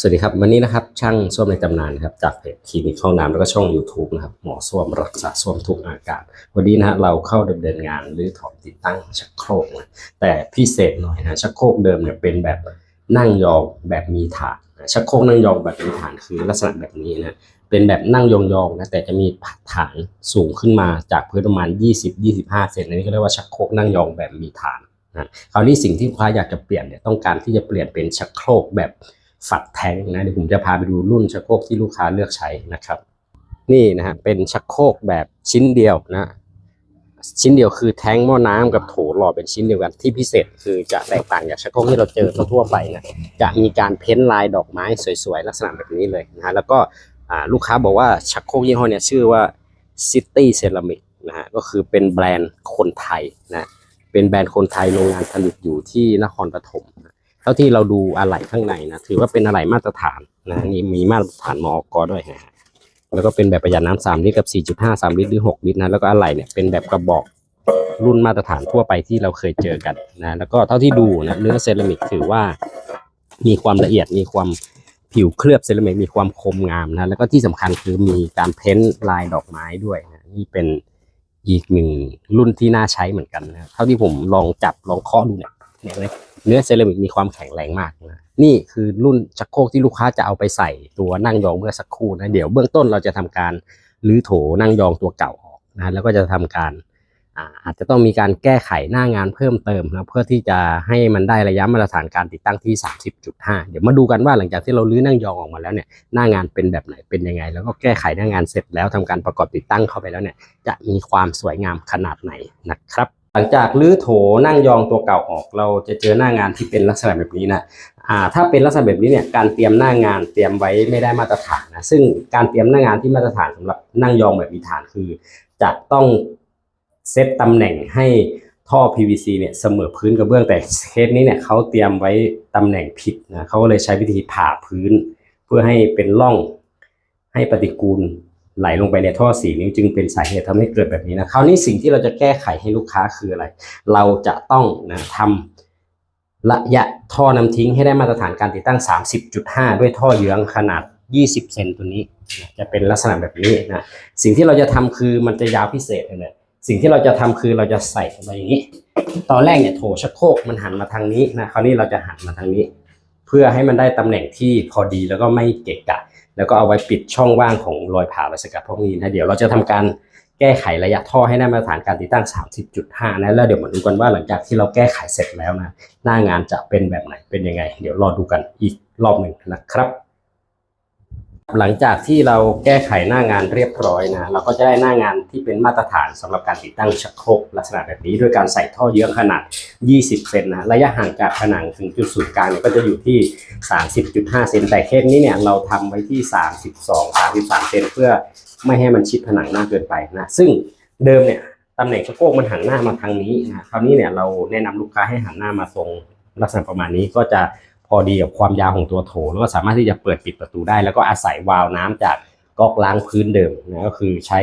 สวัสดีครับ วันนี้นะครับช่างส้วมในตำนานนะครับจากเพจคลินิกห้องน้ำแล้วก็ช่อง YouTube นะครับหมอส้วมรักษาส้วมทุกอาการวันนี้นะเราเข้าดำเนินงานหรือถอดติดตั้งชักโครกนะแต่พิเศษหน่อยนะชักโครกเดิมเนี่ยเป็นแบบนั่งยองแบบมีฐานนะชักโครกนั่งยองแบบมีฐานคือลักษณะแบบนี้นะเป็นแบบนั่งยองๆนะแต่จะมีฐานสูงขึ้นมาจากพื้นประมาณ 20-25 เซนอันนี้ก็เรียกว่าชักโครกนั่งยองแบบมีฐานนะคราวนี้สิ่งที่ลูกค้าอยากจะเปลี่ยนเนี่ยต้องการที่จะเปลี่ยนเป็นชักโครกแบบ ฝัดแทงนะเดี๋ยวผมจะพาไปดูรุ่นชักโครกที่ลูกค้าเลือกใช้นะครับ นี่นะฮะเป็นชักโครกแบบชิ้นเดียวนะชิ้นเดียวคือแทงหม้อน้ำกับโถหล่อเป็นชิ้นเดียวกันที่พิเศษคือจะแตกต่างจากชักโครกที่เราเจอทั่วไปนะจะมีการเพ้นลายดอกไม้สวยๆลักษณะแบบนี้เลยนะฮะแล้วก็ลูกค้าบอกว่าชักโครกยี่ห้อเนี้ยชื่อว่า City Ceramic นะฮะก็คือเป็นแบรนด์คนไทยนะเป็นแบรนด์คนไทยโรงงานผลิตอยู่ที่นครปฐมนะ เท่าที่เราดูอะไหล่ข้างในนะถือว่าเป็นอะไหล่มาตรฐานนะนี่มีมาตรฐานมอกด้วยนะฮะแล้วก็เป็นแบบประหยัดน้ำสามลิตรกับ 4.5 3 ลิตรหรือ 6 ลิตรนะแล้วก็อะไหล่เนี่ยเป็นแบบกระบอกรุ่นมาตรฐานทั่วไปที่เราเคยเจอกันนะแล้วก็เท่าที่ดูนะเนื้อเซรามิกถือว่ามีความละเอียดมีความผิวเคลือบเซรามิกมีความคมงามนะแล้วก็ที่สำคัญคือมีการเพ้นท์ลายดอกไม้ด้วยนะนี่เป็นอีกหนึ่งรุ่นที่น่าใช้เหมือนกันนะเท่าที่ผมลองจับลองเคาะดูเนี่ยเนี่ย เนื้อเซรามิกมีความแข็งแรงมากนะนี่คือรุ่นชักโครกที่ลูกค้าจะเอาไปใส่ตัวนั่งยองเมื่อสักครู่นะเดี๋ยวเบื้องต้นเราจะทำการรื้อโถนั่งยองตัวเก่าออกนะแล้วก็จะทำการอาจจะต้องมีการแก้ไขหน้างานเพิ่มเติมนะเพื่อที่จะให้มันได้ระยะมาตรฐานการติดตั้งที่ 30.5 เดี๋ยวมาดูกันว่าหลังจากที่เรารื้อนั่งยองออกมาแล้วเนี่ยหน้างานเป็นแบบไหนเป็นยังไง แล้วก็แก้ไขหน้างานเสร็จแล้วทำการประกอบติดตั้งเข้าไปแล้วเนี่ยจะมีความสวยงามขนาดไหนนะครับ หลังจากรื้อโถนั่งยองตัวเก่าออกเราจะเจอหน้างานที่เป็นลักษณะแบบนี้นะอ่าถ้าเป็นลักษณะแบบนี้เนี่ยการเตรียมหน้างานเตรียมไว้ไม่ได้มาตรฐานนะซึ่งการเตรียมหน้างานที่มาตรฐานสำหรับนั่งยองแบบมีฐานคือ จะต้องเซตตำแหน่งให้ท่อ PVC เนี่ยเสมอพื้นกระเบื้องแต่เคสนี้เนี่ยเขาเตรียมไว้ตำแหน่งผิดนะเขาก็เลยใช้วิธีผ่าพื้น เพื่อให้เป็นร่องให้ปฏิกูล ไหลลงไปในท่อสีนิ้วจึงเป็นสาเหตุทำให้เกิดแบบนี้นะคราวนี้สิ่งที่เราจะแก้ไขให้ลูกค้าคืออะไร เราจะต้องนะทำระยะท่อน้ำทิ้งให้ได้มาตรฐานการติดตั้ง 30.5 ด้วยท่อเยื้องขนาด 20 เซนตัวนี้จะเป็นลักษณะแบบนี้นะสิ่งที่เราจะทำคือมันจะยาวพิเศษเลยสิ่งที่เราจะทำคือเราจะใส่ไปอย่างนี้ ตอนแรกเนี่ยโถชักโครกมันหันมาทางนี้นะคราวนี้เราจะหันมาทางนี้ เพื่อให้มันได้ตำแหน่งที่พอดีแล้วก็ไม่เกะกะ แล้วก็เอาไว้ปิดช่องว่างของรอยผ่ารอยสกัดพวกนี้นะเดี๋ยวเราจะทำการแก้ไขระยะท่อให้ได้มาตรฐานการติดตั้ง 30.5 นะแล้วเดี๋ยวมาดูกันว่าหลังจากที่เราแก้ไขเสร็จแล้วนะหน้างานจะเป็นแบบไหนเป็นยังไง เดี๋ยวรอดูกันอีกรอบหนึ่งนะครับ หลังจากที่เราแก้ไขหน้างานเรียบร้อยนะเราก็จะได้หน้างานที่เป็นมาตรฐานสำหรับการติดตั้งชักโครกลักษณะแบบนี้ด้วยการใส่ท่อเยื้องขนาด 20 เซนนะระยะห่างจากผนังถึงจุดศูนย์กลางเนี่ยก็จะอยู่ที่ 30.5 เซนแต่เคสนี้เนี่ยเราทำไว้ที่ 32 33 เซนเพื่อไม่ให้มันชิดผนังมากเกินไปนะซึ่งเดิมเนี่ยตำแหน่งชักโครกมันหันหน้ามาทางนี้นะคราวนี้เนี่ยเราแนะนำลูกค้าให้หันหน้ามาตรงลักษณะประมาณนี้ก็จะ พอดีกับความยาวของตัวโถแล้วก็สามารถที่จะเปิดปิดประตูได้ แล้วก็อาศัยวาล์วน้ำจากก๊อกล้างพื้นเดิมนะก็คือใช้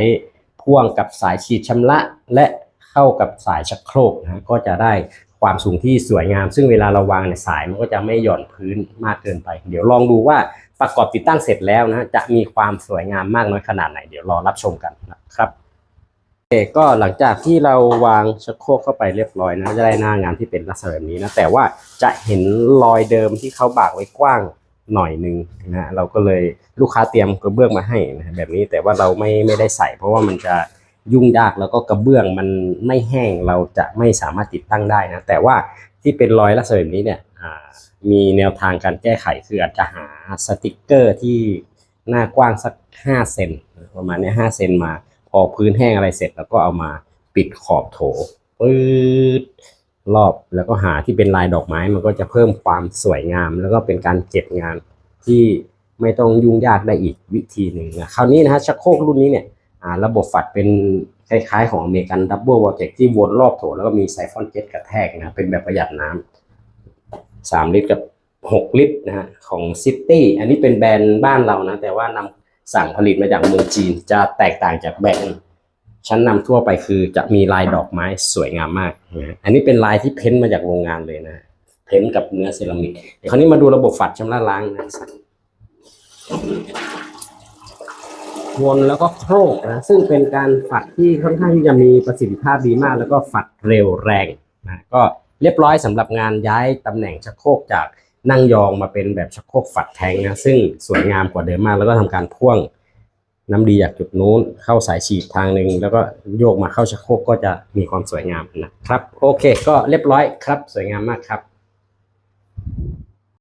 พ่วงกับสายฉีดชำระและเข้ากับสายชักโครกนะก็จะได้ความสูงที่สวยงาม ซึ่งเวลาเราวางในยสายมันก็จะไม่หย่อนพื้นมากเกินไป เดี๋ยวลองดูว่าประกอบติดตั้งเสร็จแล้วนะจะมีความสวยงามมากน้อยขนาดไหน เดี๋ยวรอรับชมกันนะครับ คก็หลังจากที่เราวางชักโครกเข้าไปเรียบร้อยนะจะได้หน้างานที่เป็นลักษณะแบบนี้นะแต่ว่าจะเห็นรอยเดิมที่เขาบากไว้กว้างหน่อยนึงนะเราก็เลยลูกค้าเตรียมกระเบื้องมาให้นะแบบนี้แต่ว่าเราไม่ไม่ได้ใส่ เพราะว่ามันจะยุ่งยากแล้วก็กระเบื้องมันไม่แห้งเราจะไม่สามารถติดตั้งได้นะแต่ว่าที่เป็นรอยลักษณะแบบนี้เนี่ยมีแนวทางการแก้ไขคืออาจจะหาสติกเกอร์ที่หน้ากว้างสัก5เซนประมาณนี้5เซนมา พอพื้นแห้งอะไรเสร็จแล้วก็เอามาปิดขอบโถปื๊ดรอบแล้วก็หาที่เป็นลายดอกไม้มันก็จะเพิ่มความสวยงาม แล้วก็เป็นการเก็บงานที่ไม่ต้องยุ่งยากได้อีกวิธีหนึ่งนะคราวนี้นะฮะชักโครกรุ่นนี้เนี่ยระบบฝัดเป็นคล้ายๆ ของอเมริกันดับเบิลวอลเทคที่วนรอบโถแล้วก็มีไซฟอนเจ็ตกระแทกนะเป็นแบบประหยัดน้ำสามลิตรกับหกลิตรนะฮะของซิตี้อันนี้เป็นแบรนด์บ้านเรานะ แต่ว่านำ สั่งผลิตมาจากเมืองจีน จะแตกต่างจากแบรนด์ชั้นนำทั่วไปคือจะมีลายดอกไม้สวยงามมากนะฮะอันนี้เป็นลายที่เพ้นท์มาจากโรงงานเลยนะ เพ้นท์กับเนื้อเซรามิกเดี๋ยวคราวนี้มาดูระบบฝัดชำระล้างนะวนแล้วก็โครกนะ ซึ่งเป็นการฝัดที่ค่อนข้างที่จะมีประสิทธิภาพดีมาก แล้วก็ฝัดเร็วแรงนะก็เรียบร้อยสำหรับงานย้ายตำแหน่งชักโครกจาก นั่งยองมาเป็นแบบชักโครกฝัดแทงนะซึ่งสวยงามกว่าเดิมมาก แล้วก็ทำการพ่วงน้ำดีจากจุดนู้นเข้าสายฉีดทางหนึ่งแล้วก็โยกมาเข้าชักโครกก็จะมีความสวยงามนะครับ โอเค ก็เรียบร้อยครับ สวยงามมากครับ